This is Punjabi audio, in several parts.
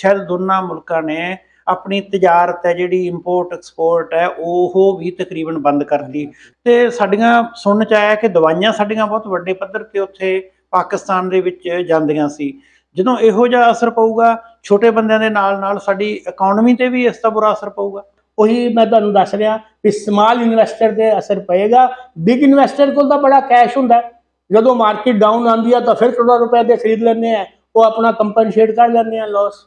ਸ਼ਾਇਦ ਦੋਨਾਂ ਮੁਲਕਾਂ ਨੇ ਆਪਣੀ ਤਜਾਰਤ ਹੈ, ਜਿਹੜੀ ਇੰਪੋਰਟ ਐਕਸਪੋਰਟ ਹੈ, ਉਹ ਵੀ ਤਕਰੀਬਨ ਬੰਦ ਕਰ ਦਿੱਤੀ। ਤੇ ਸਾਡੀਆਂ ਸੁਣਨ ਚ ਆਇਆ ਕਿ ਦਵਾਈਆਂ ਸਾਡੀਆਂ ਬਹੁਤ ਵੱਡੇ ਪੱਧਰ ਤੇ ਉੱਥੇ ਪਾਕਿਸਤਾਨ ਦੇ ਵਿੱਚ ਜਾਂਦੀਆਂ ਸੀ। ਜਦੋਂ ਇਹੋ ਜਿਹਾ ਅਸਰ ਪਊਗਾ, ਛੋਟੇ ਬੰਦਿਆਂ ਦੇ ਨਾਲ ਨਾਲ ਸਾਡੀ ਇਕਨੋਮੀ ਤੇ ਵੀ ਇਸ ਦਾ ਬੁਰਾ ਅਸਰ ਪਊਗਾ। ਉਹੀ ਮੈਂ ਤੁਹਾਨੂੰ ਦੱਸ ਰਿਹਾ ਵੀ ਸਮਾਲ ਇਨਵੈਸਟਰ ਤੇ ਅਸਰ ਪਏਗਾ। ਬਿਗ ਇਨਵੈਸਟਰ ਕੋਲ ਤਾਂ ਬੜਾ ਕੈਸ਼ ਹੁੰਦਾ ਜਦੋਂ ਮਾਰਕੀਟ ਡਾਊਨ ਆਉਂਦੀ ਆ ਤਾਂ ਫਿਰ ਕਰੋੜਾਂ ਰੁਪਏ ਦੇ ਖਰੀਦ ਲੈਂਦੇ ਆ। ਉਹ ਆਪਣਾ ਕੰਪਨਸੇਟ ਕਰ ਲੈਂਦੇ ਆ ਲਾਸ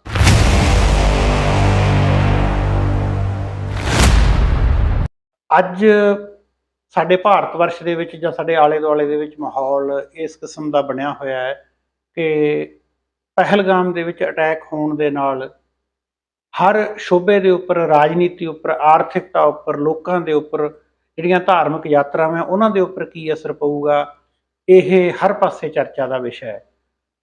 ਅੱਜ ਸਾਡੇ ਭਾਰਤ ਵਰਸ਼ ਦੇ ਵਿੱਚ ਜਾਂ ਸਾਡੇ ਆਲੇ ਦੁਆਲੇ ਦੇ ਵਿੱਚ ਮਾਹੌਲ ਇਸ ਕਿਸਮ ਦਾ ਬਣਿਆ ਹੋਇਆ ਹੈ ਕਿ ਪਹਿਲਗਾਮ ਦੇ ਵਿੱਚ ਅਟੈਕ ਹੋਣ ਦੇ ਨਾਲ ਹਰ ਸ਼ੋਬੇ ਦੇ ਉੱਪਰ ਰਾਜਨੀਤੀ ਉੱਪਰ ਆਰਥਿਕਤਾ ਉੱਪਰ ਲੋਕਾਂ ਦੇ ਉੱਪਰ ਜਿਹੜੀਆਂ ਧਾਰਮਿਕ ਯਾਤਰਾਵਾਂ ਉਹਨਾਂ ਦੇ ਉੱਪਰ ਕੀ ਅਸਰ ਪਊਗਾ ਇਹ ਹਰ ਪਾਸੇ ਚਰਚਾ ਦਾ ਵਿਸ਼ਾ ਹੈ।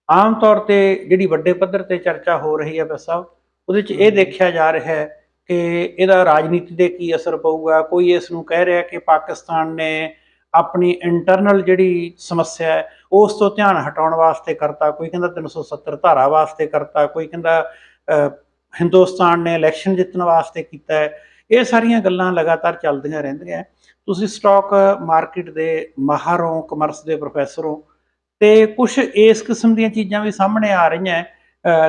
ਆਮ ਤੌਰ ਤੇ ਜਿਹੜੀ ਵੱਡੇ ਪੱਧਰ ਤੇ ਚਰਚਾ ਹੋ ਰਹੀ ਹੈ ਬਸ ਸਾਹਿਬ ਉਹਦੇ 'ਚ ਇਹ ਦੇਖਿਆ ਜਾ ਰਿਹਾ ਹੈ ਕਿ ਇਹਦਾ ਰਾਜਨੀਤੀ ਤੇ ਕੀ ਅਸਰ ਪਊਗਾ? ਕੋਈ ਇਸ ਨੂੰ ਕਹਿ ਰਿਹਾ ਕਿ ਪਾਕਿਸਤਾਨ ਨੇ ਆਪਣੀ ਇੰਟਰਨਲ ਜਿਹੜੀ ਸਮੱਸਿਆ ਹੈ, ਉਸ ਤੋਂ ਧਿਆਨ ਹਟਾਉਣ ਵਾਸਤੇ ਕਰਤਾ। ਕੋਈ ਕਹਿੰਦਾ 370 ਧਾਰਾ ਵਾਸਤੇ ਕਰਤਾ, ਕੋਈ ਕਹਿੰਦਾ ਹਿੰਦੁਸਤਾਨ ਨੇ ਇਲੈਕਸ਼ਨ ਜਿੱਤਣ ਵਾਸਤੇ ਕੀਤਾ ਹੈ। ਇਹ ਸਾਰੀਆਂ ਗੱਲਾਂ ਲਗਾਤਾਰ ਚੱਲਦੀਆਂ ਰਹਿੰਦੀਆਂ ਤੁਸੀਂ ਸਟਾਕ ਮਾਰਕੀਟ ਦੇ ਮਾਹਰ ਹੋ ਕਮਰਸ ਦੇ ਪ੍ਰੋਫੈਸਰ ਹੋ, ਤੇ ਕੁਝ ਇਸ ਕਿਸਮ ਦੀਆਂ ਚੀਜ਼ਾਂ ਵੀ ਸਾਹਮਣੇ ਆ ਰਹੀਆਂ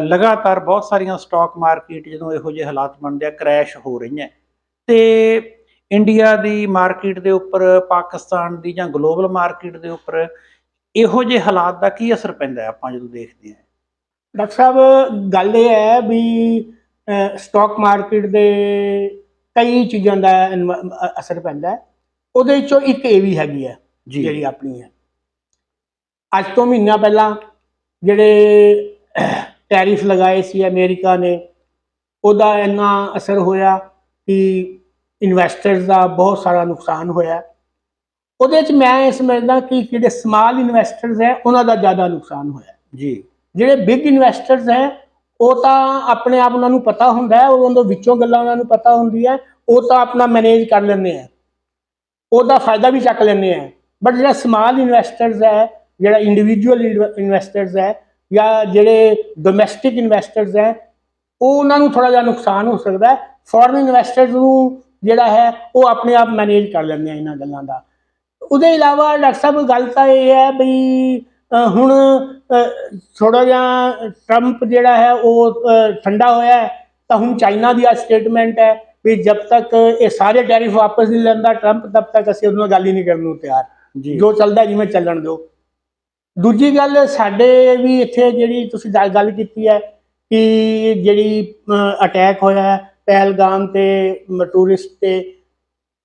ਲਗਾਤਾਰ ਬਹੁਤ ਸਾਰੀਆਂ ਸਟਾਕ ਮਾਰਕੀਟ ਜਦੋਂ ਇਹੋ ਜਿਹੇ ਹਾਲਾਤ ਬਣਦੇ ਆ ਕ੍ਰੈਸ਼ ਹੋ ਰਹੀਆਂ। ਤੇ ਇੰਡੀਆ ਦੀ ਮਾਰਕੀਟ ਦੇ ਉੱਪਰ ਪਾਕਿਸਤਾਨ ਦੀ ਜਾਂ ਗਲੋਬਲ ਮਾਰਕੀਟ ਦੇ ਉੱਪਰ ਇਹੋ ਜਿਹੇ ਹਾਲਾਤ ਦਾ ਕੀ ਅਸਰ ਪੈਂਦਾ ਆਪਾਂ ਜਦੋਂ ਦੇਖਦੇ ਹਾਂ? ਡਾਕਟਰ ਸਾਹਿਬ ਗੱਲ ਇਹ ਹੈ ਵੀ ਸਟਾਕ ਮਾਰਕੀਟ ਦੇ ਕਈ ਚੀਜ਼ਾਂ ਦਾ ਅਸਰ ਪੈਂਦਾ ਉਹਦੇ ਵਿੱਚੋਂ ਇੱਕ ਇਹ ਵੀ ਹੈਗੀ ਹੈ ਜਿਹੜੀ ਆਪਣੀ ਹੈ। ਅੱਜ ਤੋਂ ਮਹੀਨਾ ਪਹਿਲਾਂ ਜਿਹੜੇ ਟੈਰਿਫ ਲਗਾਏ ਸੀ ਅਮਰੀਕਾ ਨੇ। ਉਹਦਾ ਇੰਨਾ ਅਸਰ ਹੋਇਆ ਕਿ ਇਨਵੈਸਟਰਸ ਦਾ ਬਹੁਤ ਸਾਰਾ ਨੁਕਸਾਨ ਹੋਇਆ। ਉਹਦੇ ਚ ਮੈਂ ਇਹ ਸਮਝਦਾ ਕਿ ਜਿਹੜੇ ਸਮਾਲ ਇਨਵੈਸਟਰਸ ਹੈ ਉਹਨਾਂ ਦਾ ਜ਼ਿਆਦਾ ਨੁਕਸਾਨ ਹੋਇਆ। ਜੀ। ਜਿਹੜੇ ਬਿਗ ਇਨਵੈਸਟਰਸ ਹੈ ਉਹ ਤਾਂ ਆਪਣੇ ਆਪ ਉਹਨਾਂ ਨੂੰ ਪਤਾ ਹੁੰਦਾ ਹੈ ਉਹਨਾਂ ਦੇ ਵਿੱਚੋਂ ਗੱਲਾਂ ਉਹਨਾਂ ਨੂੰ ਪਤਾ ਹੁੰਦੀ ਹੈ ਉਹ ਤਾਂ ਆਪਣਾ ਮੈਨੇਜ ਕਰ ਲੈਂਦੇ ਆ ਉਹਦਾ ਫਾਇਦਾ ਵੀ ਚੱਕ ਲੈਂਦੇ ਆ ਬਟ ਜਿਹੜਾ ਸਮਾਲ ਇਨਵੈਸਟਰਸ ਹੈ ਜਿਹੜਾ ਇੰਡੀਵਿਜੂਅਲ ਇਨਵੈਸਟਰਸ ਹੈ ਜਾਂ ਜਿਹੜੇ ਡੋਮੈਸਟਿਕ ਇਨਵੈਸਟਰਸ ਹੈ ਉਹ ਉਹਨਾਂ ਨੂੰ ਥੋੜਾ ਜਿਹਾ ਨੁਕਸਾਨ ਹੋ ਸਕਦਾ ਹੈ। ਫੋਰਨ ਇਨਵੈਸਟਰਸ ਨੂੰ ਜਿਹੜਾ ਹੈ ਉਹ ਆਪਣੇ ਆਪ ਮੈਨੇਜ ਕਰ ਲੈਂਦੇ ਆ ਇਹਨਾਂ ਗੱਲਾਂ ਦਾ। ਉਹਦੇ ਇਲਾਵਾ ਡਾਕਟਰ ਸਾਹਿਬ ਗੱਲ ਤਾਂ ਇਹ ਹੈ ਵੀ ਅ, ਹੁਣ ਥੋੜਾ ਜਿਹਾ ਟਰੰਪ ਜਿਹੜਾ ਹੈ ਉਹ ਠੰਡਾ ਹੋਇਆ ਹੈ। ਤਾਂ ਹੁਣ ਚਾਈਨਾ ਦੀ ਆ ਸਟੇਟਮੈਂਟ ਹੈ ਵੀ ਜਦ ਤੱਕ ਇਹ ਸਾਰੇ ਟੈਰਿਫ ਵਾਪਸ ਨਹੀਂ ਲੈਂਦਾ ਟਰੰਪ ਤਦ ਤੱਕ ਅਸੀਂ ਉਹਨੂੰ ਗੱਲ ਹੀ ਨਹੀਂ ਕਰਨ ਨੂੰ ਤਿਆਰ। ਜੋ। ਚੱਲਦਾ ਜਿਵੇਂ ਚੱਲਣ ਦਿਓ। ਦੂਜੀ ਗੱਲ ਸਾਡੇ ਵੀ ਇੱਥੇ ਜਿਹੜੀ ਤੁਸੀਂ ਗੱਲ- ਗੱਲ ਕੀਤੀ ਹੈ ਕਿ ਜਿਹੜੀ ਅਟੈਕ ਹੋਇਆ ਹੈ ਪਹਿਲਗਾਮ ਤੇ ਟੂਰਿਸਟ ਤੇ,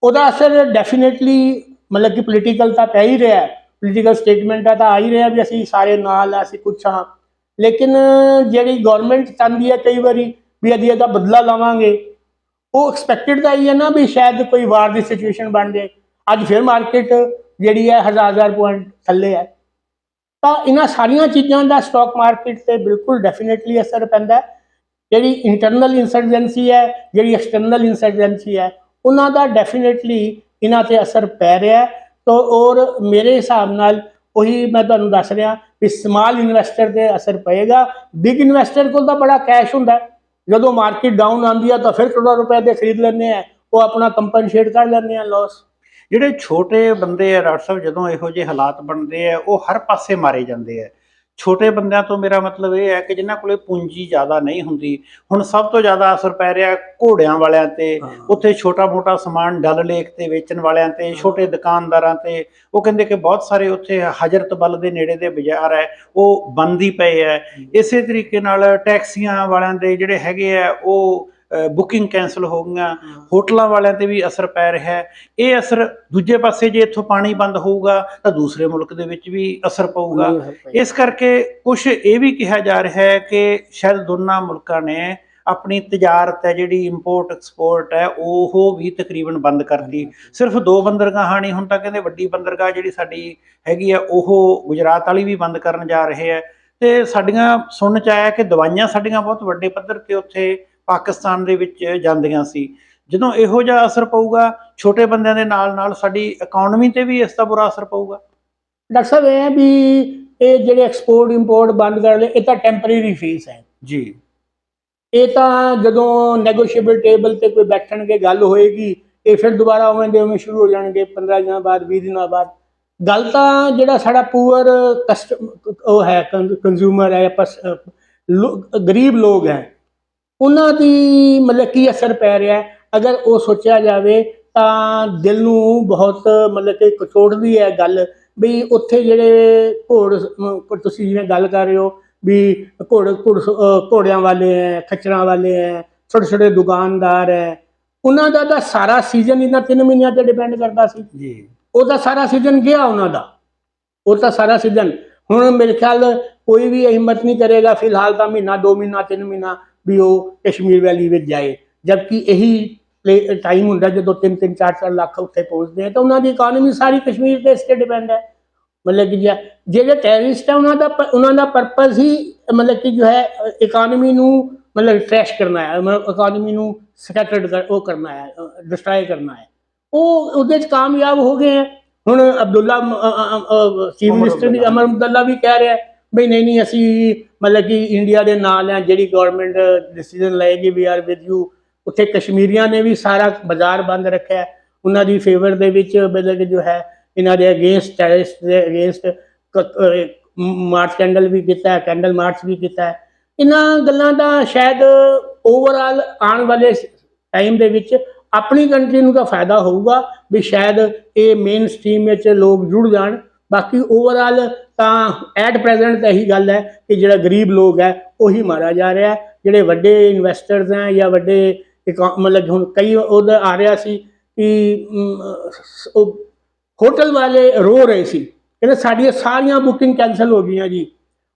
ਉਹਦਾ ਅਸਰ ਡੈਫੀਨਿਟਲੀ ਮਤਲਬ ਕਿ ਪੋਲੀਟੀਕਲ ਤਾਂ ਪੈ ਹੀ ਰਿਹਾ ਪੋਲੀਟੀਕਲ ਸਟੇਟਮੈਂਟ ਤਾਂ ਆ ਹੀ ਰਿਹਾ ਵੀ ਅਸੀਂ ਸਾਰੇ ਨਾਲ ਆ ਅਸੀਂ ਕੁਛ ਹਾਂ। ਲੇਕਿਨ ਜਿਹੜੀ ਗਵਰਨਮੈਂਟ ਚਾਹੁੰਦੀ ਹੈ ਕਈ ਵਾਰੀ ਵੀ ਅਸੀਂ ਇਹਦਾ ਬਦਲਾ ਲਵਾਂਗੇ, ਉਹ ਐਕਸਪੈਕਟਡ ਤਾਂ ਇਹ ਹੈ ਨਾ ਵੀ ਸ਼ਾਇਦ ਕੋਈ ਵਾਰ ਦੀ ਸਿਚੁਏਸ਼ਨ ਬਣ ਜਾਏ। ਅੱਜ ਫਿਰ ਮਾਰਕੀਟ ਜਿਹੜੀ ਹੈ ਹਜ਼ਾਰ ਹਜ਼ਾਰ ਪੁਆਇੰਟ ਥੱਲੇ ਹੈ। ਤਾਂ ਇਹਨਾਂ ਸਾਰੀਆਂ ਚੀਜ਼ਾਂ ਦਾ ਸਟਾਕ ਮਾਰਕੀਟ ਤੇ ਬਿਲਕੁਲ ਡੈਫੀਨਿਟਲੀ ਅਸਰ ਪੈਂਦਾ ਜਿਹੜੀ ਇੰਟਰਨਲ ਇਨਸਰਜੈਂਸੀ ਹੈ, ਜਿਹੜੀ ਐਕਸਟਰਨਲ ਇਨਸਰਜੈਂਸੀ ਹੈ, ਉਹਨਾਂ ਦਾ ਡੈਫੀਨਿਟਲੀ ਇਹਨਾਂ ਤੇ ਅਸਰ ਪੈ ਰਿਹਾ ਤੋ ਔਰ ਮੇਰੇ ਹਿਸਾਬ ਨਾਲ ਉਹੀ ਮੈਂ ਤੁਹਾਨੂੰ ਦੱਸ ਰਿਹਾ ਵੀ ਸਮਾਲ ਇਨਵੈਸਟਰ ਤੇ ਅਸਰ ਪਏਗਾ। ਬਿਗ ਇਨਵੈਸਟਰ ਕੋਲ ਤਾਂ ਬੜਾ ਕੈਸ਼ ਹੁੰਦਾ ਜਦੋਂ ਮਾਰਕੀਟ ਡਾਊਨ ਆਉਂਦੀ ਆ ਤਾਂ ਫਿਰ ਕਰੋੜਾਂ ਰੁਪਏ ਦੇ ਖਰੀਦ ਲੈਂਦੇ ਆ। ਉਹ ਆਪਣਾ ਕੰਪਨਸੇਟ ਕਰ ਲੈਂਦੇ ਆ ਲਾਸ ਜਿਹੜੇ ਛੋਟੇ ਬੰਦੇ ਆ ਡਾਕਟਰ ਸਾਹਿਬ ਜਦੋਂ ਇਹੋ ਜਿਹੇ ਹਾਲਾਤ ਬਣਦੇ ਆ ਉਹ ਹਰ ਪਾਸੇ ਮਾਰੇ ਜਾਂਦੇ ਆ। ਛੋਟੇ ਬੰਦਿਆਂ ਤੋਂ ਮੇਰਾ ਮਤਲਬ ਇਹ ਹੈ ਕਿ ਜਿਨ੍ਹਾਂ ਕੋਲੇ ਪੂੰਜੀ ਜ਼ਿਆਦਾ ਨਹੀਂ ਹੁੰਦੀ ਹੁਣ ਸਭ ਤੋਂ ਜ਼ਿਆਦਾ ਅਸਰ ਪੈ ਰਿਹਾ ਘੋੜਿਆਂ ਵਾਲਿਆਂ ਤੇ ਉੱਥੇ ਛੋਟਾ-ਮੋਟਾ ਸਮਾਨ ਡਲ ਲੇਕ ਤੇ ਵੇਚਣ ਵਾਲਿਆਂ ਤੇ ਛੋਟੇ ਦੁਕਾਨਦਾਰਾਂ ਤੇ ਉਹ ਕਹਿੰਦੇ ਕਿ ਬਹੁਤ ਸਾਰੇ ਉੱਥੇ ਹਜਰਤ ਬਲ ਦੇ ਨੇੜੇ ਦੇ ਬਾਜ਼ਾਰ ਹੈ ਉਹ ਬੰਦ ਹੀ ਪਏ ਹੈ। ਇਸੇ ਤਰੀਕੇ ਨਾਲ ਟੈਕਸੀਆਂ ਵਾਲਿਆਂ ਦੇ ਜਿਹੜੇ ਹੈਗੇ ਆ ਉਹ ਬੁਕਿੰਗ ਕੈਨਸਲ ਹੋ ਗਈਆਂ। ਹੋਟਲਾਂ ਵਾਲਿਆਂ ਤੇ ਵੀ ਅਸਰ ਪੈ ਰਿਹਾ ਹੈ। ਇਹ ਅਸਰ ਦੂਜੇ ਪਾਸੇ ਜੇ ਇੱਥੋਂ ਪਾਣੀ ਬੰਦ ਹੋਊਗਾ ਤਾਂ ਦੂਸਰੇ ਮੁਲਕ ਦੇ ਵਿੱਚ ਵੀ ਅਸਰ ਪਊਗਾ। ਇਸ ਕਰਕੇ ਕੁਝ ਇਹ ਵੀ ਕਿਹਾ ਜਾ ਰਿਹਾ ਹੈ ਕਿ ਸ਼ਾਇਦ ਦੋਨਾਂ ਮੁਲਕਾਂ ਨੇ ਆਪਣੀ ਤਜਾਰਤ ਹੈ ਜਿਹੜੀ ਇੰਪੋਰਟ ਐਕਸਪੋਰਟ ਹੈ ਉਹ ਵੀ ਤਕਰੀਬਨ ਬੰਦ ਕਰਤੀ। ਸਿਰਫ ਦੋ ਬੰਦਰਗਾਹਾਂ ਨਹੀਂ ਹੁਣ ਤਾਂ ਕਹਿੰਦੇ ਵੱਡੀ ਬੰਦਰਗਾਹ ਜਿਹੜੀ ਸਾਡੀ ਹੈਗੀ ਆ ਉਹ ਗੁਜਰਾਤ ਵਾਲੀ ਵੀ ਬੰਦ ਕਰਨ ਜਾ ਰਹੇ ਆ ਤੇ ਸਾਡੀਆਂ ਸੁਣਨ ਚ ਆਇਆ ਕਿ ਦਵਾਈਆਂ ਸਾਡੀਆਂ ਬਹੁਤ ਵੱਡੇ ਪੱਧਰ ਤੇ ਉੱਥੇ ਪਾਕਿਸਤਾਨ ਦੇ ਵਿੱਚ ਜਾਂਦੀਆਂ ਸੀ। ਜਦੋਂ ਇਹੋ ਜਿਹਾ ਅਸਰ ਪਊਗਾ ਛੋਟੇ ਬੰਦਿਆਂ ਦੇ ਨਾਲ ਨਾਲ ਸਾਡੀ ਇਕਨੋਮੀ ਤੇ ਵੀ ਇਸ ਦਾ ਬੁਰਾ ਅਸਰ ਪਊਗਾ। ਡਾਕਟਰ ਸਾਹਿਬ ਇਹ ਵੀ ਇਹ ਜਿਹੜੇ ਐਕਸਪੋਰਟ ਇੰਪੋਰਟ ਬੰਦ ਕਰ ਲਏ ਇਹ ਤਾਂ ਟੈਂਪਰੇਰੀ ਫੇਸ ਹੈ। ਜੀ। ਇਹ ਤਾਂ ਜਦੋਂ ਨੈਗੋਸ਼ੀਏਬਲ ਟੇਬਲ ਤੇ ਕੋਈ ਬੈਠਣਗੇ ਗੱਲ ਹੋਏਗੀ ਇਹ ਫਿਰ ਦੁਬਾਰਾ ਉਵੇਂ ਦੇ ਉਵੇਂ ਸ਼ੁਰੂ ਹੋ ਜਾਣਗੇ 15 ਦਿਨਾਂ ਬਾਅਦ 20 ਦਿਨਾਂ ਬਾਅਦ। ਗੱਲ ਤਾਂ ਜਿਹੜਾ ਸਾਡਾ ਪੂਅਰ ਕਸਟਮ ਉਹ ਹੈ ਕੰਜ਼ਿਊਮਰ ਹੈ ਗਰੀਬ ਲੋਕ ਹੈ ਉਹਨਾਂ ਦੀ ਮਤਲਬ ਕੀ ਅਸਰ ਪੈ ਰਿਹਾ ਹੈ? ਅਗਰ ਉਹ ਸੋਚਿਆ ਜਾਵੇ ਤਾਂ ਦਿਲ ਨੂੰ ਬਹੁਤ ਮਤਲਬ ਕਿ ਕਚੋੜਦੀ ਹੈ ਗੱਲ ਵੀ ਉੱਥੇ ਜਿਹੜੇ ਘੋੜ ਤੁਸੀਂ ਜਿਵੇਂ ਗੱਲ ਕਰ ਰਹੇ ਹੋ ਵੀ ਘੋੜ ਘੋੜਿਆਂ ਵਾਲੇ ਹੈ ਖੱਚਰਾਂ ਵਾਲੇ ਹੈ ਛੋਟੇ ਛੋਟੇ ਦੁਕਾਨਦਾਰ ਹੈ ਉਹਨਾਂ ਦਾ ਤਾਂ ਸਾਰਾ ਸੀਜ਼ਨ ਇਹਨਾਂ ਤਿੰਨ ਮਹੀਨਿਆਂ ਤੇ ਡਿਪੈਂਡ ਕਰਦਾ ਸੀ। ਜੀ। ਉਹਦਾ ਸਾਰਾ ਸੀਜ਼ਨ ਗਿਆ ਉਹਨਾਂ ਦਾ। ਉਹ ਤਾਂ ਸਾਰਾ ਸੀਜ਼ਨ ਹੁਣ ਮੇਰੇ ਖਿਆਲ ਕੋਈ ਵੀ ਹਿੰਮਤ ਨਹੀਂ ਕਰੇਗਾ ਫਿਲਹਾਲ ਤਾਂ ਮਹੀਨਾ ਦੋ ਮਹੀਨਾ ਤਿੰਨ ਮਹੀਨਾ ਵੀ ਉਹ ਕਸ਼ਮੀਰ ਵੈਲੀ ਵਿੱਚ ਜਾਏ। ਜਦਕਿ ਇਹੀ ਟਾਈਮ ਹੁੰਦਾ ਜਦੋਂ ਤਿੰਨ ਤਿੰਨ ਚਾਰ ਚਾਰ ਲੱਖ ਉੱਥੇ ਪਹੁੰਚਦੇ ਆ ਤਾਂ ਉਹਨਾਂ ਦੀ ਇਕਨੋਮੀ ਸਾਰੀ ਕਸ਼ਮੀਰ ਤੇ ਇਸ ਤੇ ਡਿਪੈਂਡ ਹੈ। ਮਤਲਬ ਕਿ ਜੇ- ਜਿਹੜੇ ਟੈਰਰਿਸਟ ਹੈ ਉਹਨਾਂ ਦਾ ਉਹਨਾਂ ਦਾ ਪਰਪਸ ਹੀ ਮਤਲਬ ਕਿ ਜੋ ਹੈ ਇਕਨੋਮੀ ਨੂੰ ਮਤਲਬ ਟ੍ਰੈਸ਼ ਕਰਨਾ ਹੈ। ਮਤਲਬ ਇਕਨੋਮੀ ਨੂੰ ਸਕੈਟਰਡ ਉਹ ਕਰਨਾ ਹੈ ਡਿਸਟਰਾਏ ਕਰਨਾ ਹੈ। ਉਹ ਉਹਦੇ ਚ ਕਾਮਯਾਬ ਹੋ ਗਏ ਹੁਣ ਅਬਦੁੱਲਾ ਚੀਫ ਮਿਨਿਸਟਰ। ਅਮਰ ਅਬਦੁੱਲਾ। ਵੀ ਕਹਿ ਰਿਹਾ ਬਈ ਨਹੀਂ ਨਹੀਂ, ਅਸੀਂ ਮਤਲਬ ਕਿ ਇੰਡੀਆ ਦੇ ਨਾਲ ਆ, ਜਿਹੜੀ ਗਵਰਨਮੈਂਟ ਡਿਸੀਜਨ ਲਏਗੀ ਵੀ ਆਰ ਵਿਦ ਯੂ ਉੱਥੇ ਕਸ਼ਮੀਰੀਆਂ ਨੇ ਵੀ ਸਾਰਾ ਬਾਜ਼ਾਰ ਬੰਦ ਰੱਖਿਆ। ਉਹਨਾਂ ਦੀ ਫੇਵਰ ਦੇ ਵਿੱਚ ਮਤਲਬ ਕਿ ਜੋ ਹੈ, ਇਹਨਾਂ ਦੇ ਅਗੇਂਸਟ ਟੈਰਰਿਸਟ ਦੇ ਅਗੇਂਸਟ ਮਾਰਚ ਕੈਂਡਲ ਵੀ ਕੀਤਾ ਕੈਂਡਲ ਮਾਰਚ ਵੀ ਕੀਤਾ। ਇਹਨਾਂ ਗੱਲਾਂ ਦਾ ਸ਼ਾਇਦ ਓਵਰਆਲ ਆਉਣ ਵਾਲੇ ਟਾਈਮ ਦੇ ਵਿੱਚ ਆਪਣੀ ਕੰਟਰੀ ਨੂੰ ਤਾਂ ਫਾਇਦਾ ਹੋਊਗਾ ਵੀ ਸ਼ਾਇਦ ਇਹ ਮੇਨ ਸਟ੍ਰੀਮ ਵਿੱਚ ਲੋਕ ਜੁੜ ਜਾਣ। ਬਾਕੀ ਓਵਰਆਲ ਤਾਂ ਐਟ ਪ੍ਰੈਜ਼ੈਂਟ ਤਾਂ ਇਹੀ ਗੱਲ ਹੈ ਕਿ ਜਿਹੜਾ ਗਰੀਬ ਲੋਕ ਹੈ, ਉਹੀ ਮਾਰਿਆ ਜਾ ਰਿਹਾ ਹੈ। ਜਿਹੜੇ ਵੱਡੇ ਇਨਵੈਸਟਰਸ ਹੈ ਜਾਂ ਵੱਡੇ ਇਕੋ- ਮਤਲਬ ਹੁਣ ਕਈ ਉਹਦਾ ਆ ਰਿਹਾ ਸੀ ਕਿ ਉਹ ਹੋਟਲ ਵਾਲੇ ਰੋ ਰਹੇ ਸੀ। ਕਹਿੰਦੇ ਸਾਡੀਆਂ ਸਾਰੀਆਂ ਬੁਕਿੰਗ ਕੈਨਸਲ ਹੋ ਗਈਆਂ ਜੀ।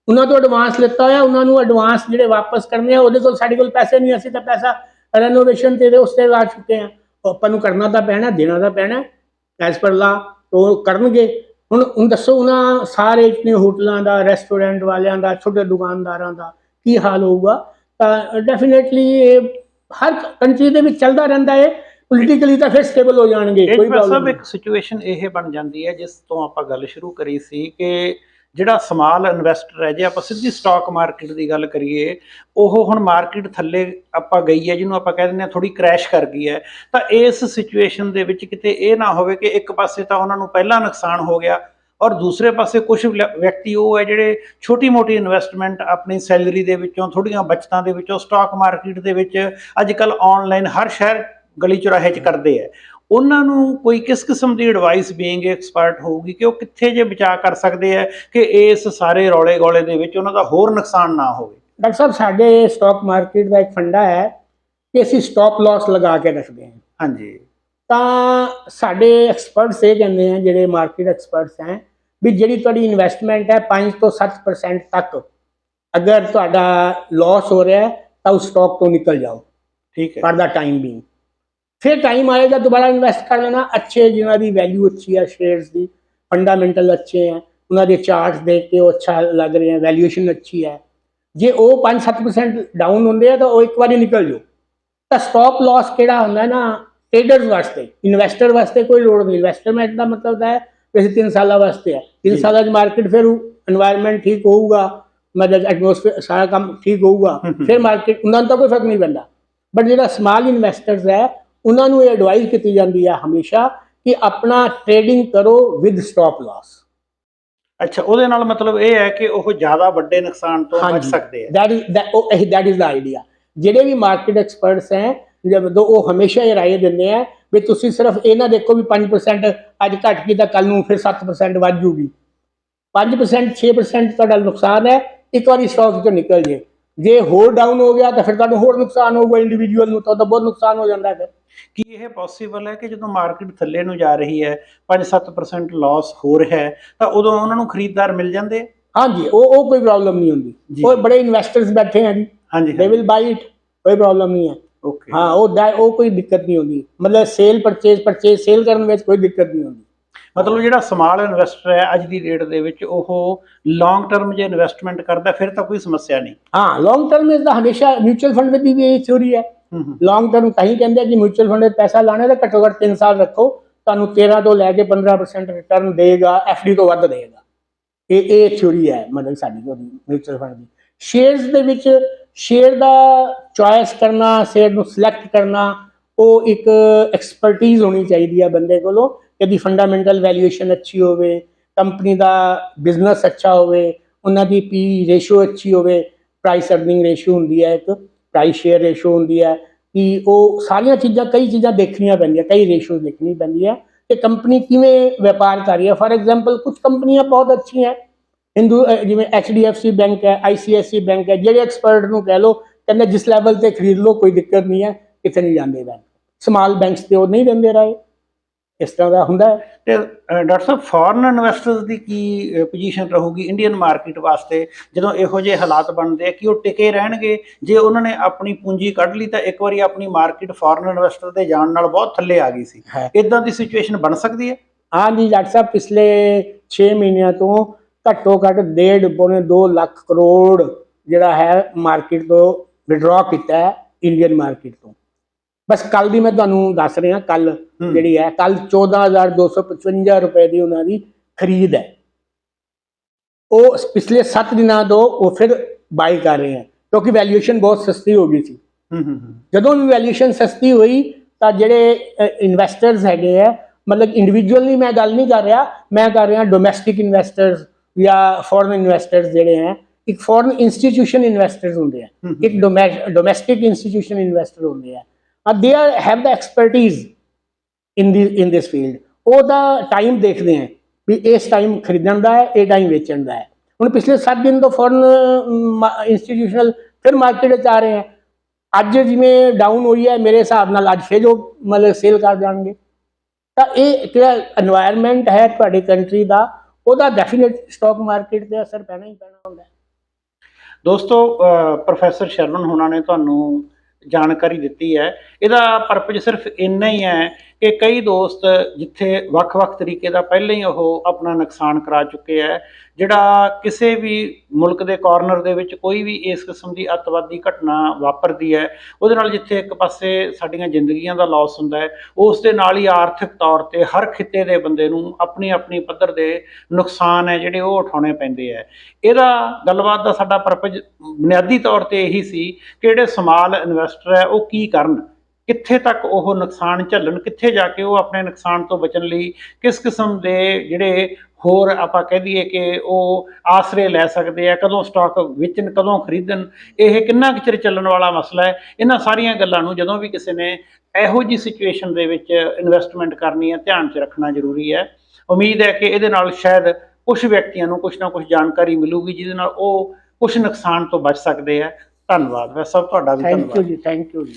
ਉਹਨਾਂ ਤੋਂ ਐਡਵਾਂਸ ਲਿੱਤਾ ਹੋਇਆ, ਉਹਨਾਂ ਨੂੰ ਐਡਵਾਂਸ ਜਿਹੜੇ ਵਾਪਸ ਕਰਨੇ ਆ, ਉਹਦੇ ਕੋਲ ਸਾਡੇ ਕੋਲ ਪੈਸੇ ਨਹੀਂ, ਅਸੀਂ ਤਾਂ ਪੈਸਾ ਰੈਨੋਵੇਸ਼ਨ ਤੇ ਉਸ ਤੇ ਲਾ ਚੁੱਕੇ ਆ। ਉਹ ਆਪਾਂ ਨੂੰ ਕਰਨਾ ਤਾਂ ਪੈਣਾ, ਦੇਣਾ ਤਾਂ ਪੈਣਾ ਐਸ ਪਰ ਲਾ ਉਹ ਕਰਨਗੇ। ਹੁਣ ਹੁਣ ਦੱਸੋ ਉਹਨਾਂ ਸਾਰੇ ਇਤਨੇ ਹੋਟਲਾਂ ਦਾ ਰੈਸਟੋਰੈਂਟ ਵਾਲਿਆਂ ਦਾ ਛੋਟੇ ਦੁਕਾਨਦਾਰਾਂ ਦਾ ਕੀ ਹਾਲ ਹੋਊਗਾ? ਤਾਂ ਡੈਫੀਨਿਟਲੀ ਇਹ ਹਰ ਕੰਟਰੀ ਦੇ ਵਿੱਚ ਚੱਲਦਾ ਰਹਿੰਦਾ ਹੈ ਪੋਲੀਟੀਕਲੀ ਤਾਂ ਫਿਰ ਸਟੇਬਲ ਹੋ ਜਾਣਗੇ ਕੋਈ ਪ੍ਰੋਬਲਮ ਇੱਕ ਸਿਚੁਏਸ਼ਨ ਇਹ ਬਣ ਜਾਂਦੀ ਹੈ ਜਿਸ ਤੋਂ ਆਪਾਂ ਗੱਲ ਸ਼ੁਰੂ ਕਰੀ ਸੀ ਕਿ ਜਿਹੜਾ ਸਮਾਲ ਇਨਵੈਸਟਰ ਹੈ ਜੇ ਆਪਾਂ ਸਿੱਧੀ ਸਟਾਕ ਮਾਰਕੀਟ ਦੀ ਗੱਲ ਕਰੀਏ, ਉਹ ਹੁਣ ਮਾਰਕੀਟ ਥੱਲੇ ਆਪਾਂ ਗਈ ਹੈ, ਜਿਹਨੂੰ ਆਪਾਂ ਕਹਿ ਦਿੰਦੇ ਆ ਥੋੜੀ ਕ੍ਰੈਸ਼ ਕਰ ਗਈ ਹੈ, ਤਾਂ ਇਸ ਸਿਚੁਏਸ਼ਨ ਦੇ ਵਿੱਚ ਕਿਤੇ ਇਹ ਨਾ ਹੋਵੇ ਕਿ ਇੱਕ ਪਾਸੇ ਤਾਂ ਉਹਨਾਂ ਨੂੰ ਪਹਿਲਾਂ ਨੁਕਸਾਨ ਹੋ ਗਿਆ ਔਰ ਦੂਸਰੇ ਪਾਸੇ ਕੁਝ ਵਿਅਕਤੀ ਉਹ ਹੈ ਜਿਹੜੇ ਛੋਟੀ-ਮੋਟੀ ਇਨਵੈਸਟਮੈਂਟ ਆਪਣੀ ਸੈਲਰੀ ਦੇ ਵਿੱਚੋਂ ਥੋੜੀਆਂ ਬਚਤਾਂ ਦੇ ਵਿੱਚੋਂ ਸਟਾਕ ਮਾਰਕੀਟ ਦੇ ਵਿੱਚ ਅੱਜ ਕੱਲ ਆਨਲਾਈਨ ਹਰ ਸ਼ਹਿਰ ਗਲੀ ਚੁਰਾਹੇ 'ਚ ਕਰਦੇ ਆ ਉਹਨਾਂ ਨੂੰ ਕੋਈ ਕਿਸ ਕਿਸਮ ਦੀ ਐਡਵਾਈਸ ਬੀਇੰਗ ਐਕਸਪਰਟ ਹੋਊਗੀ ਕਿ ਉਹ ਕਿੱਥੇ ਜੇ ਬਚਾ ਕਰ ਸਕਦੇ ਆ ਕਿ ਇਸ ਸਾਰੇ ਰੌਲੇ ਗੋਲੇ ਦੇ ਵਿੱਚ ਉਹਨਾਂ ਦਾ ਹੋਰ ਨੁਕਸਾਨ ਨਾ ਹੋਵੇ? ਡਾਕਟਰ ਸਾਹਿਬ ਸਾਡੇ ਸਟਾਕ ਮਾਰਕੀਟ ਦਾ ਇੱਕ ਫੰਡਾ ਹੈ ਕਿ ਅਸੀਂ ਸਟਾਪ ਲਾਸ ਲਗਾ ਕੇ ਰੱਖਦੇ ਹਾਂ। ਹਾਂਜੀ। ਤਾਂ ਸਾਡੇ ਐਕਸਪਰਟਸ ਇਹ ਕਹਿੰਦੇ ਆ ਜਿਹੜੇ ਮਾਰਕੀਟ ਐਕਸਪਰਟਸ ਹੈ ਵੀ ਜਿਹੜੀ ਤੁਹਾਡੀ ਇਨਵੈਸਟਮੈਂਟ ਹੈ 5 ਤੋਂ 7% ਤੱਕ ਅਗਰ ਤੁਹਾਡਾ ਲਾਸ ਹੋ ਰਿਹਾ ਹੈ ਤਾਂ ਉਸ ਸਟਾਕ ਤੋਂ ਨਿਕਲ ਜਾਓ। ਠੀਕ ਹੈ। ਫॉर ਦਾ ਟਾਈਮ ਬੀਇੰਗ ਫਿਰ ਟਾਈਮ ਆਇਆ ਦੁਬਾਰਾ ਇਨਵੈਸਟ ਕਰ ਲੈਣਾ। ਅੱਛੇ ਜਿਹਨਾਂ ਦੀ ਵੈਲਿਊ ਅੱਛੀ ਆ ਸ਼ੇਅਰਸ ਦੀ ਫੰਡਾਮੈਂਟਲ ਅੱਛੇ अच्छे ਉਹਨਾਂ ਦੇ ਚਾਰਟਸ ਦੇਖ ਕੇ ਉਹ ਅੱਛਾ ਲੱਗ रहे ਹੈ वैल्यूएशन ਅੱਛੀ ਹੈ ਜੇ ਉਹ 5-7% ਡਾਊਨ ਹੁੰਦੇ ਆ ਤਾਂ ਉਹ ਇੱਕ ਵਾਰੀ ਨਿਕਲ ਜਾਓ। ਤਾਂ ਸਟਾਪ ਲਾਸ ਕਿਹੜਾ ਹੁੰਦਾ ਨਾ ਟ੍ਰੇਡਰਸ ਵਾਸਤੇ ਇਨਵੈਸਟਰ ਵਾਸਤੇ ਕੋਈ ਲੋੜ ਨਹੀਂ। ਇਨਵੈਸਟਮੈਂਟ ਦਾ ਮਤਲਬ ਹੈ ਵੈਸੇ 3 ਸਾਲਾਂ ਵਾਸਤੇ ਹੈ 3 ਸਾਲਾਂ ਦੀ ਮਾਰਕੀਟ ਫਿਰ এনवायरमेंट ਠੀਕ ਹੋਊਗਾ ਮਤਲਬ ਐਟਮੋਸਫੇਅਰ ਸਾਰਾ ਕੰਮ ਠੀਕ ਹੋਊਗਾ ਫਿਰ ਮਾਰਕੀਟ ਉਹਨਾਂ ਨੂੰ ਤਾਂ ਕੋਈ ਫ਼ਰਕ ਨਹੀਂ ਪੈਂਦਾ। ਬਟ ਜਿਹੜਾ ਸਮਾਲ ਇਨਵੈਸਟਰਸ ਹੈ ਉਹਨਾਂ ਨੂੰ ਇਹ ਐਡਵਾਈਸ ਕੀਤੀ ਜਾਂਦੀ ਹੈ ਹਮੇਸ਼ਾ ਕਿ ਆਪਣਾ ਟ੍ਰੇਡਿੰਗ ਕਰੋ ਵਿਦ ਸਟਾਪ ਲਾਸ ਅੱਛਾ ਉਹਦੇ ਨਾਲ ਮਤਲਬ ਇਹ ਹੈ ਕਿ ਉਹ ਜ਼ਿਆਦਾ ਵੱਡੇ ਨੁਕਸਾਨ ਤੋਂ ਬਚ। ਸਕਦੇ ਆ। ਉਹ ਇਹ that is the idea ਜਿਹੜੇ ਵੀ ਮਾਰਕੀਟ ਐਕਸਪਰਟਸ ਹੈ ਜਦੋਂ ਉਹ ਹਮੇਸ਼ਾ ਇਹ ਰਾਏ ਦਿੰਦੇ ਆ ਵੀ ਤੁਸੀਂ ਸਿਰਫ ਇਹ ਨਾ ਦੇਖੋ ਵੀ 5% ਅੱਜ ਘਟ ਗਈ ਤਾਂ ਕੱਲ ਨੂੰ ਫਿਰ 7% ਵੱਧ ਜੂਗੀ। 5% 6% ਤੁਹਾਡਾ ਨੁਕਸਾਨ ਹੈ ਇੱਕ ਵਾਰੀ ਸਟਾਕ ਚੋਂ ਨਿਕਲ ਜੇ। ਜੇ ਹੋਰ ਡਾਊਨ ਹੋ ਗਿਆ ਤਾਂ ਫਿਰ ਤੁਹਾਨੂੰ ਹੋਰ ਨੁਕਸਾਨ ਹੋਊਗਾ ਇੰਡੀਵਿਜੂਅਲ ਨੂੰ ਤਾਂ ਬਹੁਤ ਨੁਕਸਾਨ ਹੋ ਜਾਂਦਾ ਹੈ ਫਿਰ। ਕੀ ਇਹ ਪੋਸੀਬਲ ਹੈ ਕਿ ਜਦੋਂ ਮਾਰਕੀਟ ਥੱਲੇ ਨੂੰ ਜਾ ਰਹੀ ਹੈ 5-7% ਲਾਸ ਹੋ ਰਿਹਾ ਹੈ ਤਾਂ ਉਦੋਂ ਉਹਨਾਂ ਨੂੰ ਖਰੀਦਦਾਰ ਮਿਲ ਜਾਂਦੇ? ਹਾਂਜੀ ਉਹ ਉਹ ਕੋਈ ਪ੍ਰੋਬਲਮ ਨਹੀਂ ਹੁੰਦੀ। ਉਹ ਬੜੇ ਇਨਵੈਸਟਰਸ ਬੈਠੇ ਆ ਜੀ। ਹਾਂਜੀ ਦੇ ਵਿਲ ਬਾਈ ਇਟ ਕੋਈ ਪ੍ਰੋਬਲਮ ਨਹੀਂ ਹੈ। ਓਕੇ ਹਾਂ ਉਹ ਉਹ ਕੋਈ ਦਿੱਕਤ ਨਹੀਂ ਹੁੰਦੀ। ਮਤਲਬ ਸੇਲ ਪਰਚੇਸ ਪਰਚੇਸ ਸੇਲ ਕਰਨ ਵਿੱਚ ਕੋਈ ਦਿੱਕਤ ਨਹੀਂ ਹੁੰਦੀ। ਮਤਲਬ ਜਿਹੜਾ ਸਮਾਲ ਇਨਵੈਸਟਰ ਹੈ ਅੱਜ ਦੀ ਡੇਟ ਦੇ ਵਿੱਚ ਉਹ ਲੌਂਗ ਟਰਮ ਜੇ ਇਨਵੈਸਟਮੈਂਟ ਕਰਦਾ ਫਿਰ ਤਾਂ ਕੋਈ ਸਮੱਸਿਆ ਨਹੀਂ। ਹਾਂ ਲੌਂਗ ਟਰਮ ਵਿੱਚ ਤਾਂ ਹਮੇਸ਼ਾ ਮਿਊਚੁਅਲ ਫੰਡ ਵਿੱਚ ਵੀ ਇਹ ਥਿਉਰੀ ਹੈ। ਲੌਂਗ ਟਰਮ ਤਾਂ ਹੀ ਕਹਿੰਦੇ ਕਿ ਮਿਊਚੁਅਲ ਫੰਡ ਵਿੱਚ ਪੈਸਾ ਲਾਣਾ ਤਾਂ ਘੱਟੋ ਘੱਟ 3 ਸਾਲ ਰੱਖੋ ਤੁਹਾਨੂੰ 13 ਤੋਂ ਲੈ ਕੇ 15% ਰਿਟਰਨ ਦੇਗਾ ਡੀ ਤੋਂ ਵੱਧ ਦੇਗਾ। ਇਹ ਇਹ ਥਿਉਰੀ ਹੈ ਮਤਲਬ ਸਾਡੀ ਉਹਦੀ ਮਿਊਚੁਅਲ ਫੰਡ ਦੀ। ਸ਼ੇਅਰਸ ਦੇ ਵਿੱਚ ਸ਼ੇਅਰ ਦਾ ਚੁਆਇਸ ਕਰਨਾ ਸ਼ੇਅਰ ਨੂੰ ਸਿਲੈਕਟ ਕਰਨਾ ਉਹ ਇੱਕ ਐਕਸਪਰਟੀਜ਼ ਹੋਣੀ ਚਾਹੀਦੀ ਹੈ ਬੰਦੇ ਕੋਲੋਂ। ਇਹਦੀ ਫੰਡਾਮੈਂਟਲ ਵੈਲਿਊਏਸ਼ਨ ਅੱਛੀ ਹੋਵੇ ਕੰਪਨੀ ਦਾ ਬਿਜ਼ਨਸ ਅੱਛਾ ਹੋਵੇ, ਉਹਨਾਂ ਦੀ ਪੀ ਰੇਸ਼ੋ ਅੱਛੀ ਹੋਵੇ ਪ੍ਰਾਈਸ ਅਰਨਿੰਗ ਰੇਸ਼ੋ ਹੁੰਦੀ ਹੈ ਇੱਕ ਪ੍ਰਾਈਸ ਸ਼ੇਅਰ ਰੇਸ਼ੋ ਹੁੰਦੀ ਹੈ ਕਿ ਉਹ ਸਾਰੀਆਂ ਚੀਜ਼ਾਂ, ਕਈ ਚੀਜ਼ਾਂ ਦੇਖਣੀਆਂ ਪੈਂਦੀਆਂ, ਕਈ ਰੇਸ਼ੋ ਦੇਖਣੀ ਪੈਂਦੀ ਹੈ ਕਿ ਕੰਪਨੀ ਕਿਵੇਂ ਵਪਾਰ ਕਰ ਰਹੀ ਹੈ? ਫਾਰ ਐਗਜ਼ਾਮਪਲ ਕੁਝ ਕੰਪਨੀਆਂ ਬਹੁਤ ਅੱਛੀਆਂ ਹਿੰਦੂ ਅਹ, ਜਿਵੇਂ HDFC ਬੈਂਕ ਹੈ ICICI ਬੈਂਕ ਹੈ, ਜਿਹੜੇ ਐਕਸਪਰਟ ਨੂੰ ਕਹਿ ਲਓ, ਕਹਿੰਦੇ ਜਿਸ ਲੈਵਲ ਤੇ ਖਰੀਦ ਲਓ, ਕੋਈ ਦਿੱਕਤ ਨਹੀਂ ਹੈ, ਕਿਤੇ ਨਹੀਂ ਜਾਂਦੇ ਬੈਂਕ ਸਮਾਲ ਬੈਂਕਸ ਤੇ ਉਹ ਨਹੀਂ ਦਿੰਦੇ ਰਹੇ ਇਸ ਤਰ੍ਹਾਂ ਦਾ ਹੁੰਦਾ ਤੇ ਡਾਕਟਰ ਸਾਹਿਬ ਫੋਰਨ ਇਨਵੈਸਟਰਸ ਦੀ ਕੀ ਪੋਜੀਸ਼ਨ ਰਹੂਗੀ ਇੰਡੀਅਨ ਮਾਰਕੀਟ ਵਾਸਤੇ? ਜਦੋਂ ਇਹੋ ਜਿਹੇ ਹਾਲਾਤ ਬਣਦੇ ਆ ਕਿ ਉਹ ਟਿਕੇ ਰਹਿਣਗੇ? ਜੇ ਉਹਨਾਂ ਨੇ ਆਪਣੀ ਪੂੰਜੀ ਕੱਢ ਲਈ ਤਾਂ ਇੱਕ ਵਾਰੀ ਆਪਣੀ ਮਾਰਕੀਟ ਫੋਰਨ ਇਨਵੈਸਟਰ ਦੇ ਜਾਣ ਨਾਲ ਬਹੁਤ ਥੱਲੇ ਆ ਗਈ ਸੀ। ਇਦਾਂ ਦੀ ਸਿਚੁਏਸ਼ਨ ਬਣ ਸਕਦੀ ਹੈ? ਹਾਂ ਜੀ ਡਾਕਟਰ ਸਾਹਿਬ ਪਿਛਲੇ 6 ਮਹੀਨਿਆਂ ਤੋਂ ਘੱਟੋ ਘੱਟ ਡੇਢ ਪੌਣੇ 2 ਲੱਖ ਕਰੋੜ ਜਿਹੜਾ ਹੈ ਮਾਰਕੀਟ ਤੋਂ ਵਿਡਰਾ ਕੀਤਾ ਹੈ ਇੰਡੀਅਨ ਮਾਰਕੀਟ ਤੋਂ। ਬਸ ਕੱਲ ਦੀ ਮੈਂ ਤੁਹਾਨੂੰ ਦੱਸ ਰਿਹਾ ਕੱਲ। ਜਿਹੜੀ ਹੈ ਕੱਲ 14255 ਰੁਪਏ ਦੀ ਉਹਨਾਂ ਦੀ ਖਰੀਦ ਹੈ ਉਹ ਪਿਛਲੇ 7 ਦਿਨਾਂ ਤੋਂ ਉਹ ਫਿਰ ਬਾਈ ਕਰ ਰਹੇ ਹੈ ਕਿਉਂਕਿ ਵੈਲਿਊਏਸ਼ਨ ਬਹੁਤ ਸਸਤੀ ਹੋ ਗਈ ਸੀ ਜਦੋਂ ਵੀ ਵੈਲਿਊਏਸ਼ਨ ਸਸਤੀ ਹੋਈ ਤਾਂ ਜਿਹੜੇ ਇਨਵੈਸਟਰਸ ਹੈਗੇ ਆ ਮਤਲਬ ਇੰਡੀਵਿਜੂਅਲੀ ਮੈਂ ਗੱਲ ਨਹੀਂ ਕਰ ਰਿਹਾ ਮੈਂ ਕਰ ਰਿਹਾ ਡੋਮੈਸਟਿਕ ਇਨਵੈਸਟਰਸ ਜਾਂ ਫੋਰਨ ਇਨਵੈਸਟਰਸ ਜਿਹੜੇ ਹੈ ਇੱਕ ਫੋਰਨ ਇੰਸਟੀਟਿਊਸ਼ਨ ਇਨਵੈਸਟਰਸ ਹੁੰਦੇ ਆ। ਇੱਕ ਡੋਮੈਸਟਿਕ ਇੰਸਟੀਟਿਊਸ਼ਨ ਇਨਵੈਸਟਰ ਹੁੰਦੇ ਆ they are have the expertise in the in this field ਉਹਦਾ ਟਾਈਮ ਦੇਖਦੇ ਆ ਵੀ ਇਸ ਟਾਈਮ ਖਰੀਦਣ ਦਾ ਹੈ, ਇਹ ਟਾਈਮ ਵੇਚਣ ਦਾ ਹੈ। ਹੁਣ ਪਿਛਲੇ 7 ਦਿਨ ਤੋਂ ਫੋਰਨ ਇੰਸਟੀਟਿਊਸ਼ਨਲ ਫਿਰ ਮਾਰਕੀਟ 'ਚ ਆ ਰਹੇ ਆ ਅੱਜ ਜਿਵੇਂ ਡਾਊਨ ਹੋਈ ਹੈ, ਮੇਰੇ ਹਿਸਾਬ ਨਾਲ ਅੱਜ ਫੇਰ ਜੋ ਮਤਲਬ ਸੇਲ ਕਰ ਜਾਣਗੇ। ਤਾਂ ਇਹ ਜਿਹੜਾ এনवायरमेंट ਹੈ ਤੁਹਾਡੀ ਕੰਟਰੀ ਦਾ, ਉਹਦਾ ਡੈਫੀਨਿਟ ਸਟਾਕ ਮਾਰਕੀਟ ਤੇ ਅਸਰ ਪੈਣਾ ਹੀ ਪੈਣਾ ਹੁੰਦਾ ਦੋਸਤੋ ਪ੍ਰੋਫੈਸਰ ਸ਼ਰਮਨ ਹੋਣਾ ਨੇ ਤੁਹਾਨੂੰ ਜਾਣਕਾਰੀ ਦਿੱਤੀ ਹੈ। ਇਹਦਾ ਪਰਪਸ ਸਿਰਫ ਇੰਨਾ ਹੀ ਹੈ ਕਿ ਕਈ ਦੋਸਤ ਜਿੱਥੇ ਵੱਖ-ਵੱਖ ਤਰੀਕੇ ਦਾ ਪਹਿਲਾਂ ਹੀ ਉਹ ਆਪਣਾ ਨੁਕਸਾਨ ਕਰਾ ਚੁੱਕੇ ਹੈ ਜਿਹੜਾ ਕਿਸੇ ਵੀ ਮੁਲਕ ਦੇ ਕਾਰਨਰ ਦੇ ਵਿੱਚ ਕੋਈ ਵੀ ਇਸ ਕਿਸਮ ਦੀ ਅੱਤਵਾਦੀ ਘਟਨਾ ਵਾਪਰਦੀ ਹੈ, ਉਹਦੇ ਨਾਲ ਜਿੱਥੇ ਇੱਕ ਪਾਸੇ ਸਾਡੀਆਂ ਜ਼ਿੰਦਗੀਆਂ ਦਾ ਲਾਸ ਹੁੰਦਾ ਹੈ, ਉਸ ਦੇ ਨਾਲ ਹੀ ਆਰਥਿਕ ਤੌਰ ਤੇ ਹਰ ਖਿੱਤੇ ਦੇ ਬੰਦੇ ਨੂੰ ਆਪਣੀ ਆਪਣੀ ਪੱਧਰ ਦੇ ਨੁਕਸਾਨ ਹੈ ਜਿਹੜੇ ਉਹ ਉਠਾਉਣੇ ਪੈਂਦੇ ਹੈ ਇਹਦਾ ਗੱਲਬਾਤ ਦਾ ਸਾਡਾ ਪਰਪਸ ਬੁਨਿਆਦੀ ਤੌਰ ਤੇ ਇਹੀ ਸੀ ਕਿ ਜਿਹੜੇ ਸਮਾਲ ਇਨਵੈਸਟਰ ਹੈ ਉਹ ਕੀ ਕਰਨ। ਕਿੱਥੇ ਤੱਕ ਉਹ ਨੁਕਸਾਨ ਝੱਲਣ ਕਿੱਥੇ ਜਾ ਕੇ ਉਹ ਆਪਣੇ ਨੁਕਸਾਨ ਤੋਂ ਬਚਣ ਲਈ ਕਿਸ ਕਿਸਮ ਦੇ ਜਿਹੜੇ ਹੋਰ ਆਪਾਂ ਕਹਿ ਦਈਏ ਕਿ ਉਹ ਆਸਰੇ ਲੈ ਸਕਦੇ ਆ ਕਦੋਂ ਸਟਾਕ ਵੇਚਣ ਕਦੋਂ ਖਰੀਦਣ ਇਹ ਕਿੰਨਾ ਚਿਰ ਚੱਲਣ ਵਾਲਾ ਮਸਲਾ ਹੈ? ਇਹਨਾਂ ਸਾਰੀਆਂ ਗੱਲਾਂ ਨੂੰ ਜਦੋਂ ਵੀ ਕਿਸੇ ਨੇ ਇਹੋ ਜੀ ਸਿਚੁਏਸ਼ਨ ਦੇ ਵਿੱਚ ਇਨਵੈਸਟਮੈਂਟ ਕਰਨੀ ਹੈ ਧਿਆਨ 'ਚ ਰੱਖਣਾ ਜ਼ਰੂਰੀ ਹੈ। ਉਮੀਦ ਹੈ ਕਿ ਇਹਦੇ ਨਾਲ ਸ਼ਾਇਦ ਕੁਝ ਵਿਅਕਤੀਆਂ ਨੂੰ ਕੁਝ ਨਾ ਕੁਝ ਜਾਣਕਾਰੀ ਮਿਲੂਗੀ ਜਿਹਦੇ ਨਾਲ ਉਹ ਕੁਝ ਨੁਕਸਾਨ ਤੋਂ ਬਚ ਸਕਦੇ ਆ। ਧੰਨਵਾਦ। ਵੈਸੇ ਸਭ ਤੁਹਾਡਾ ਵੀ ਥੈਂਕ ਯੂ ਧੰਨਵਾਦ। ਜੀ ਥੈਂਕ ਯੂ ਜੀ।